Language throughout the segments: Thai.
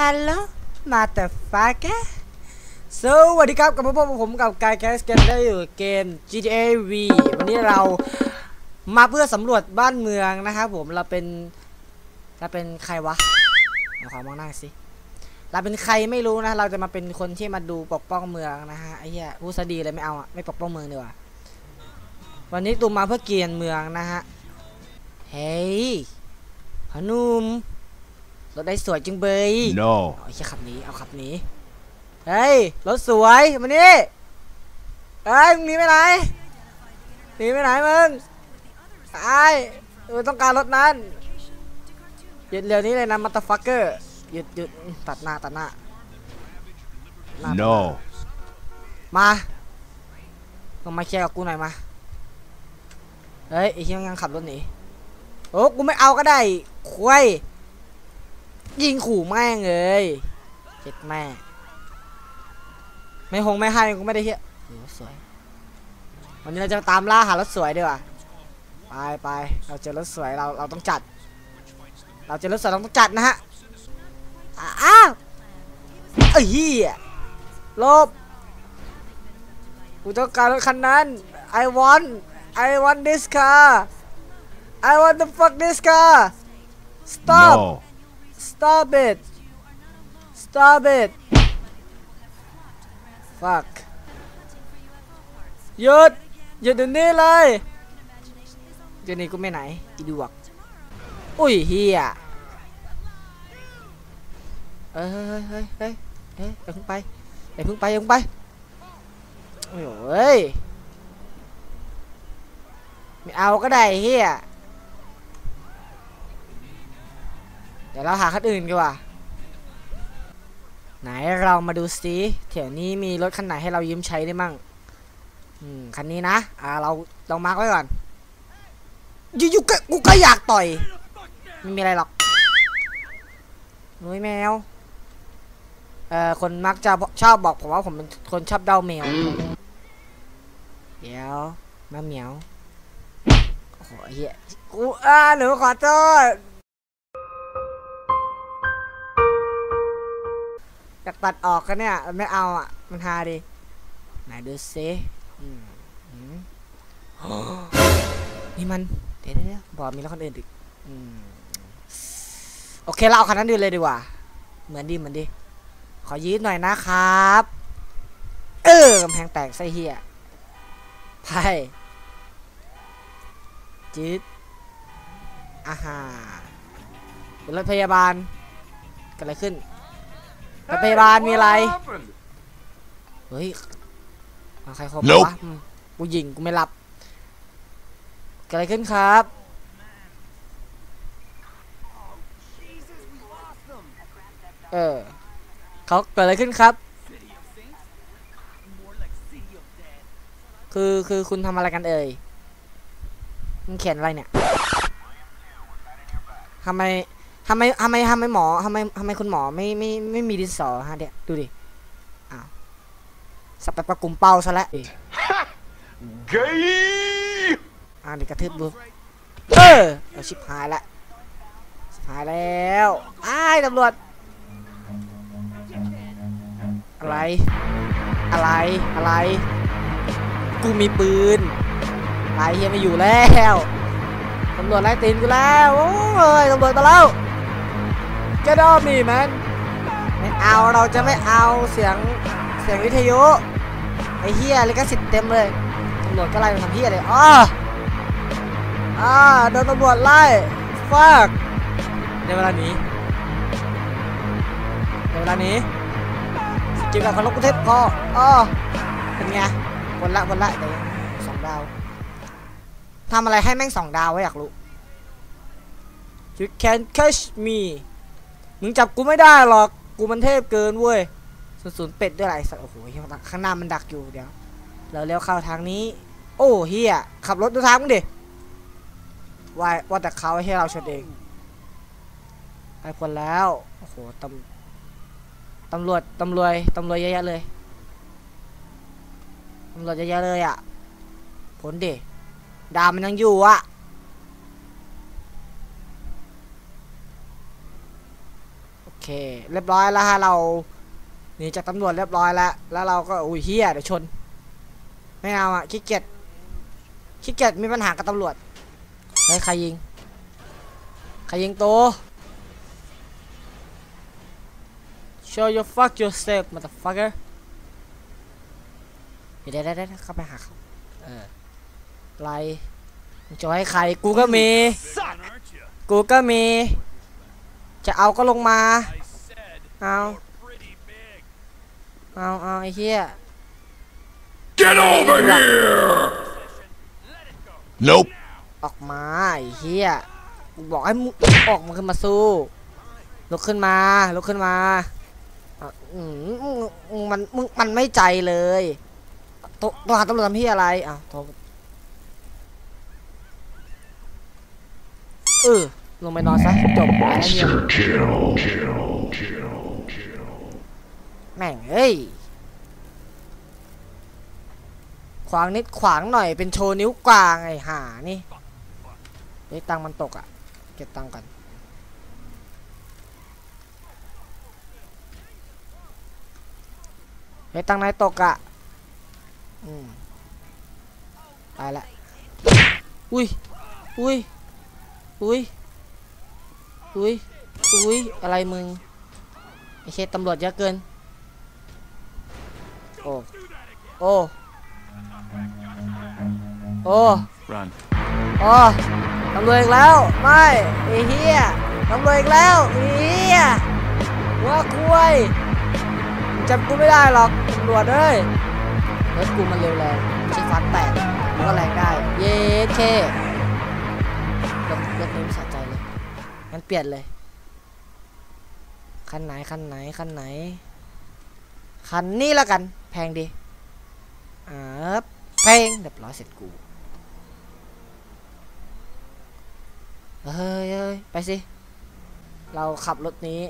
Hello motherfucker สวัสดีครับกับพวกผมกับกายแคสเกมได้อยู่เกม GTA V วันนี้เรามาเพื่อสำรวจบ้านเมืองนะครับผมเราเป็นเราเป็นใครวะเดี๋ยวขอมองหน้าสิเราเป็นใครไม่รู้นะ เราจะมาเป็นคนที่มาดูปกป้องเมืองนะฮะไอ้เหี้ยพูดซะดีเลยไม่เอาอะไม่ปกป้องเมืองดีกว่าวันนี้ตูมมาเพื่อเกียนเมืองนะฮะเฮ้ยพอหนุ่ม รถได้สวยจึงเบย No. เอาไอ้เหี้ยขับหนีเอาขับหนีเฮ้ย รถสวยมานี่เอ้ยมึงหนีไปไหนหนีไปไหนมึงไอ้มึงต้องการรถนั้น หยุดเร็วนี้เลยนะมัตฟักเกอร์ หยุดหยุดตัดหน้าตัดหน้าหน้า No. มาลงมาเคลียร์กับกูหน่อยมา เฮ้ยไอ้เหี้ยยังขับรถหนี โอ้ กูไม่เอาก็ได้ ควาย ยิงขู่แม่งเลยเจ็ดแม่ ไม่หงไม่ให้กูไม่ได้เฮียโอ้สวย วันนี้เราจะตามล่าหารถสวยดีกว่าไปไปเราเจอรถสวยเราเราต้องจัด เราเจอรถสวยเราต้องจัดนะฮะอ้าวเอ้ยเหี้ยลบกูต้องการรถคันนั้น I want I want this car I want the fuck this car stop No. Stop it stop it fuck หยุดหยุดเดี๋ยวนี้เลยเดี๋ยวนี้กูไม่ไหนอีดวกอุ้ยเฮียเฮ้ยเฮ้ยเฮ้ยเฮ้ยเฮ้ยอย่าเพิ่งไปอย่าเพิ่งไปอย่าเพิ่งไปโอ้ยไม่เอาก็ได้เฮีย เดี๋ยวเราหาคันอื่นดีกว่า ไหนเรามาดูสิแถวนี้มีรถคันไหนให้เรายืมใช้ได้มั่งอืมคันนี้นะ อ่า เราเรามาร์กไว้ก่อนอยู่ๆก็กูก็อยากต่อย ไม่มีอะไรหรอกนุ้ยแมว เอ่อ คนมักจะชอบบอกผมว่าผมเป็นคนชอบเดาแมว เดี๋ยวมาเหมียว โอ้โหเฮียกูอ่าหนูขอโทษ อยากตัดออกกันเนี่ยไม่เอาอะ มันฮาดิไหนดูซินี่มัน เดี๋ยวเดี๋ยวบอกมีแล้วคนอื่นอีกโอเคเราเอาคันนั้นดูเลยดีกว่า เหมือนดีเหมือนดี ขอยืดหน่อยนะครับ เออกำแพงแตกไส้เฮียไปจืดอาหารเป็นรถพยาบาลเกิดอะไรขึ้น รถพยาบาลมีอะไร เฮ้ยมาใครครบ Nope วะอืมกูยิงกูไม่รับเกิดอะไรขึ้นครับ เออเขาเกิดอะไรขึ้นครับ คือคือคุณทำอะไรกันเอ่ยมันเขียนอะไรเนี่ยทำไม ทำไมทำไมทำไมหมอทำไมทำไมคุณหมอไม่ไม่ไม่มีดินสอฮะเดี๋ยวดูดิอ้าวสับไปประกุมเป้าซะแล้ว Gay. อ่านี่กระทืบดูเออเอาชิบหายละชิบหายแล้วอ้ายตำรวจอะไร อะไร อะไร กูมีปืนไอ้เฮียไม่อยู่แล้ว ตำรวจไล่ตีนกูแล้ว โอ้ย ตำรวจมาแล้ว แกดอมนี่แมนไม่เอาเราจะไม่เอาเสียงเสียงวิทยุไอ้เฮียลิขสิทธิ์เต็มเลยตำรวจก็ไล่มาทำเฮียเลยอ้ออ่าโดนตำรวจไล่ฟักในเวลาหนี้ในเวลาหนี้จิบกับคนลกกุเทพพออ๋อเป็นไงวนละวนละเดี๋ยวสองดาวทำอะไรให้แม่งสองดาวไว้อยากรู้ You can catch me มึงจับกูไม่ได้หรอก กูมันเทพเกินเว้ยศูนย์ศูนย์เป็ดด้วยไรสัตว์โอ้โหข้างหน้ามันดักอยู่เดี๋ยว เราเลี้ยวเข้าทางนี้ โอ้เฮียขับรถดูทางมึงดิว่าว่าแต่เขาให้เราชนเองไปคนแล้ว โอ้โหตำตำรวจตำรวจตำรวจเยอะแยะเลยตำรวจเยอะแยะเลยอะผลดิดาวมันยังอยู่อะ โอ เคเรียบร้อยแล้วฮะเราหนีจากตำรวจเรียบร้อยแล้ว แล้วเราก็อุ้ยเฮียเดี๋ยวชน ไม่เอาอะขี้เกียจขี้เกียจมีปัญหากับตำรวจเฮ้ยใครยิงใครยิงโต show your fuck yourself motherfucker เดี๋ยวเดี๋ยวเดี๋ยวเดี๋ยวเข้าไปหาเขาเออไรจะให้ใครกูก็มี กูก็มี จะเอาก็ลงมา เอาเอาเอาไอ้เหี้ย Get over here! Nope. ออกมาไอ้เหี้ยกูบอกให้มึงออกมาขึ้นมาสู้ลุกขึ้นมาลุกขึ้นมาอะอืมมึงมึงมันมึงมันไม่ใจเลยโทรโทรหาตำรวจทำพี่อะไรอ้าวโทรเออลงไปนอนซะจบไปแล้วเนี่ย แม่งเอ้ย ขวางนิดขวางหน่อยเป็นโชว์นิ้วกลางไอ้ห่านี่เฮ้ตังมันตกอะ เก็บตังกันเฮ้ตังนายตกอะ อืมไปละ อุ้ย อุ้ย อุ้ย อุ้ย อุ้ย อะไรมึง ไอ้เชตตำรวจเยอะเกิน โอ้โอ้โอ้ Run. โอ้ตำรวจอีกแล้ว ไม่ไอ้เฮียตำรวจอีกแล้วไอ้เฮียว่าคุยจับกูไม่ได้หรอกตำรวจเอ้ยรถกูมันเร็วแรงไม่ใช่ฟันแตกมันก็แรงได้ เย้เครถรถนี้ไม่สะใจเลยงั้นเปลี่ยนเลยคันไหนคันไหนคันไหนคันนี้แล้วกัน แพงดีอ่าแพงเรียบร้อยเสร็จกูเฮ้ยเฮ้ยไปสิ เราขับรถนี้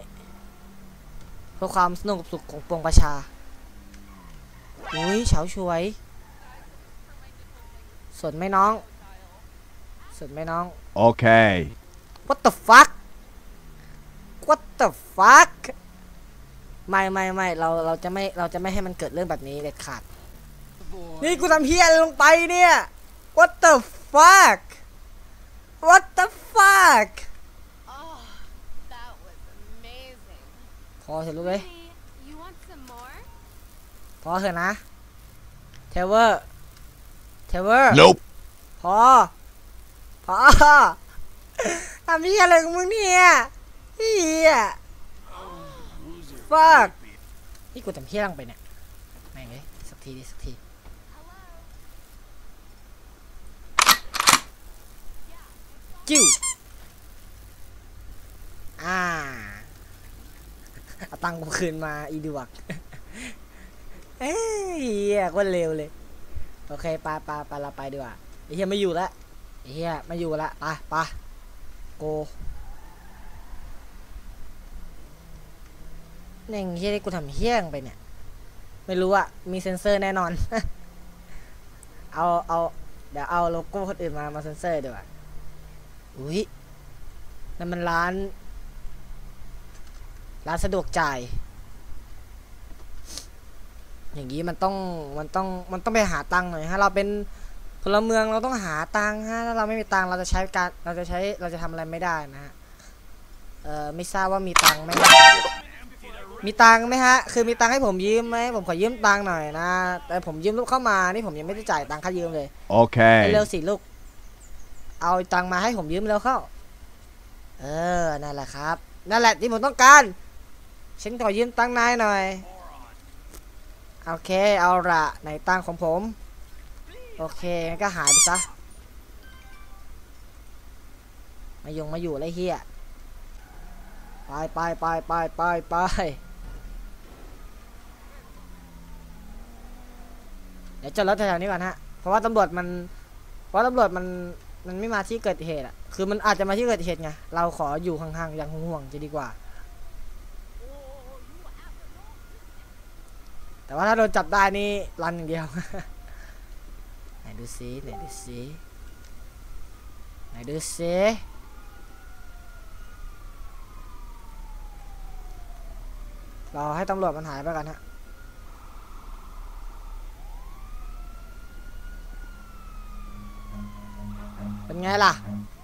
เพื่อความสนุกสุขของปวงประชาอุ้ยเฉาช่วยส่วนไหม่น้องส่วนไหม่น้อง Okay. What the fuck What the fuck ไม่ไม่ไม่เราเราจะไม่เราจะไม่ให้มันเกิดเรื่องแบบนี้เด็ดขาด นี่กูทำเฮียอะไรลงไปเนี่ย What the fuck What the fuck Oh, that was amazing. พอเถอะลูกเอ้ย Hey, you want some more? พอเถอะนะเทเวอร์เทเวอร์ Nope. พอ พอทำพี่อะไรของมึงเนี่ยเฮีย fuck นี่กูทำเฮี้ยลังไปเนี่ยแม่งเลยสักทีดิสักทีจิ้วอ่าเอาตังค์กูคืนมาอีดวกเอ้ยเฮียก็เร็วเลย โอเคไปไปไปเราไปดีกว่าไอ้เฮียไม่อยู่ล้วไอ้เฮียไม่อยู่ล้วไปไปโก เน่งเฮียที่กูทำเฮี้ยงไปเนี่ย ไม่รู้อะมีเซ็นเซอร์แน่นอน เอาเอาเดี๋ยวเอาโลโก้คนอื่นมามาเซ็นเซอร์ดีกว่าอุ้ยนั่นมันร้าน ร้านสะดวกจ่าย อย่างนี้มันต้องมันต้องมันต้องไปหาตังค์หน่อยฮะเราเป็นพลเมืองเราต้องหาตังค์ฮะถ้าเราไม่มีตังค์เราจะใช้การเราจะใช้เราจะทำอะไรไม่ได้นะฮะเอ่อไม่ทราบว่ามีตังค์ไหม มีตังค์ไหมฮะ คือมีตังค์ให้ผมยืมไหมผมขอยืมตังค์หน่อยนะ แต่ผมยืมลูกเข้ามา นี่ผมยังไม่ได้จ่ายตังค่ายืมเลย Okay. เร็วๆสิลูก เอาตังค์มาให้ผมยืมเร็วเข้า เออ นั่นแหละครับ นั่นแหละที่ผมต้องการ ฉันขอยืมตังค์นายหน่อย โอเค เอาละไหนตังค์ของผม โอเคงั้นก็หายไปซะ มายงมาอยู่ไรเฮียไปไปไปไปไปไป เดี๋ยวจอดรถแถวๆนี้ก่อนฮะ เพราะว่าตำรวจมัน เพราะตำรวจมัน มันไม่มาที่เกิดเหตุอะคือมันอาจจะมาที่เกิดเหตุไง เราขออยู่ห่างๆ อย่างห่วงๆจะดีกว่า แต่ว่าถ้าโดนจับได้นี่รันอย่างเดียว ไหนดูซิไหนดูซิไหนดูซิเราให้ตำรวจมันหายไปกันฮะ เป็น ไงล่ะ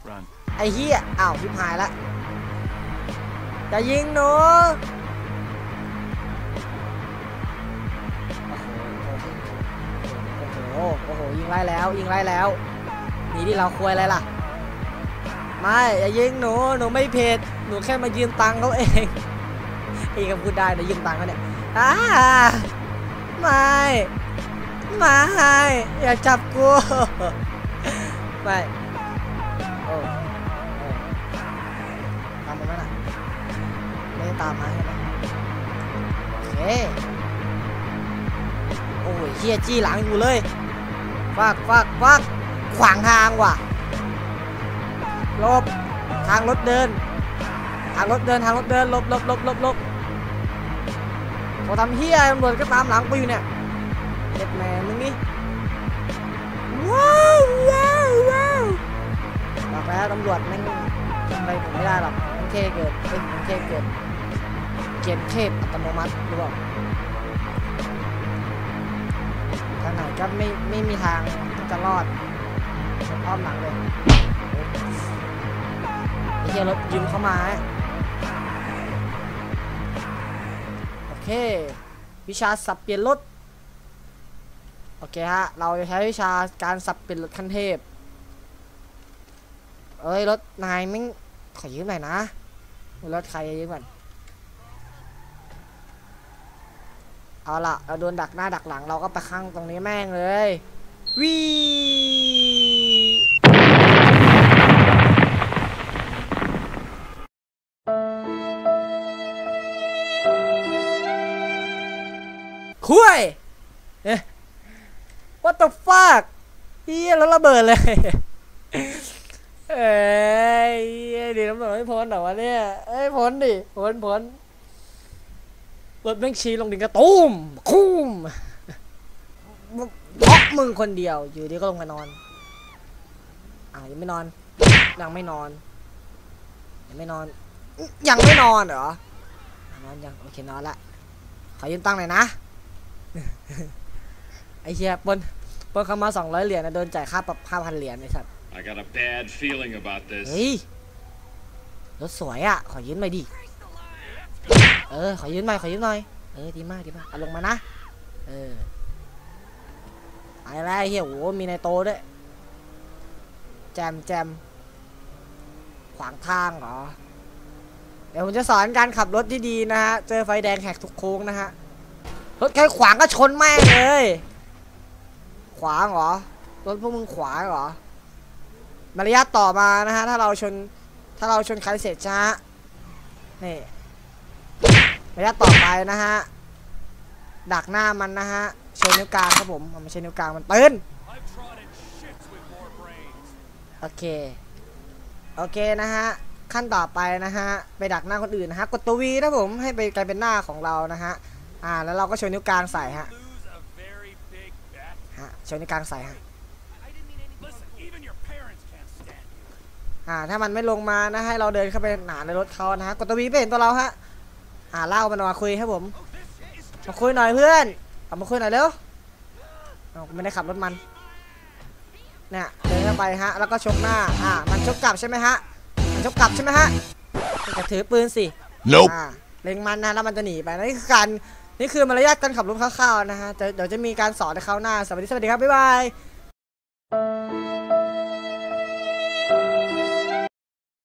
Run. ไอ้เหี้ยอ้าวชิบหายละจะยิงหนูโอ้โหโอ้โห ยิงไล่แล้ว ยิงไล่แล้วหนีที่เราควรอะไรล่ะ ไม่อย่ายิงหนู หนูไม่เพจหนูแค่มายืมตังค์เขาเองเองก็พูดได้นะยืมตังค์เขาเนี่ยอ้าไม่ ไม่ อย่าจับกู ไม่ โอ้ตามมาไหมน่ะไม่ได้ตามมาใช่ไหมโอเคโอ้ยเฮียจี้หลังอยู่เลยฟักฟักฟักขวางทางว่ะหลบทางรถเดิน ทางรถเดินทางรถเดินหลบหลบหลบหลบหลบพอทำเฮียตำรวจก็ตามหลังไปอยู่เนี่ยเจ็ดแมนมึงนี่ เท่เกิดเอ้ยมันเท่เกิดเกมเทพอัตโนมัติหรือเปล่าทางไหนก็ไม่ไม่มีทางที่จะรอดผมอ้อมหลังเลยไอ้เหี้ยรถยืมเข้ามาโอเค วิชาสับเปลี่ยนรถโอเคฮะ เราใช้วิชาการสับเปลี่ยนรถขั้นเทพ เอ้ยรถนายไม่ขอยืมหน่อยนะ รถใครยืมก่อนเอาละเราโดนดักหน้าดักหลังเราก็ไปข้างตรงนี้แม่งเลยวีคุยเอ๊ะ what the fuck เฮียแล้วระเบิดเลย เอ้ยดี๋ยวตำรวจไม่พ้นหรอวะเนี่ยเอ้ยพ้นดิพ้นพ้นรถแม่งชี้ลงดินกระตุ้มคุ้มเพราะมึงคนเดียว อยู่ดีก็ลงมานอน อ่ายังไม่นอน ยังไม่นอน ยังไม่นอน ยังไม่นอนเหรอนอนยังโอเคนอนละขอยืมตังค์หน่อยนะไอ้เหี้ยปนปนเขามาสองร้อยเหรียญนะโดนจ่ายค่าปรับห้าพันเหรียญไอ้สัตว์ I got a bad feeling about this. เฮ้ยรถสวยอะ ขอยืมหน่อยดิ เออ ขอยืมหน่อย ขอยืมหน่อย เออ ดีมาก ดีมากเอาลงมานะ เออไปแล้วไอ้เฮียโห มีในโตด้วย แจมแจม ขวางทางเหรอ เดี๋ยวผมจะสอนการขับรถที่ดีนะฮะ เจอไฟแดงแหกทุกโค้งนะฮะ รถใครขวางก็ชนแม่งเลย ขวางเหรอ รถพวกมึงขวางเหรอ มารยาทต่อมานะฮะถ้าเราชนถ้าเราชนใครเสร็จช้านี่มารยาทต่อไปนะฮะดักหน้ามันนะฮะเชนนิ้วกลางครับผมมันไม่ใช่นิ้วกลางมันปืนโอเคโอเคนะฮะขั้นต่อไปนะฮะไปดักหน้าคนอื่นนะฮะกดตัววีนะผมให้ไปกลายเป็นหน้าของเรานะฮะอ่าแล้วเราก็ชนนิ้วกลางใส่ฮะฮะชนนิ้วกลางใส่ฮะ อ่าถ้ามันไม่ลงมานะให้เราเดินเข้าไปหนาในรถเขานะฮะกดตัววีไปเห็นตัวเราฮะอ่าเล่ามันมาคุยครับผมมาคุยหน่อยเพื่อนเอามาคุยหน่อยเร็วเอาไม่ได้ขับรถมันเนี่ยเดินเข้าไปฮะแล้วก็ชกหน้าอ่ามันชกกลับใช่ไหมฮะมันชกกลับใช่ไหมฮะมันจะถือปืนสิ Nope. อ่าเล็งมันนะแล้วมันจะหนีไปนี่คือการนี่คือมารยาทการขับรถคร่าวๆนะฮะจะเดี๋ยวจะมีการสอนในคราวหน้าสวัสดีสวัสดีครับบ๊ายบาย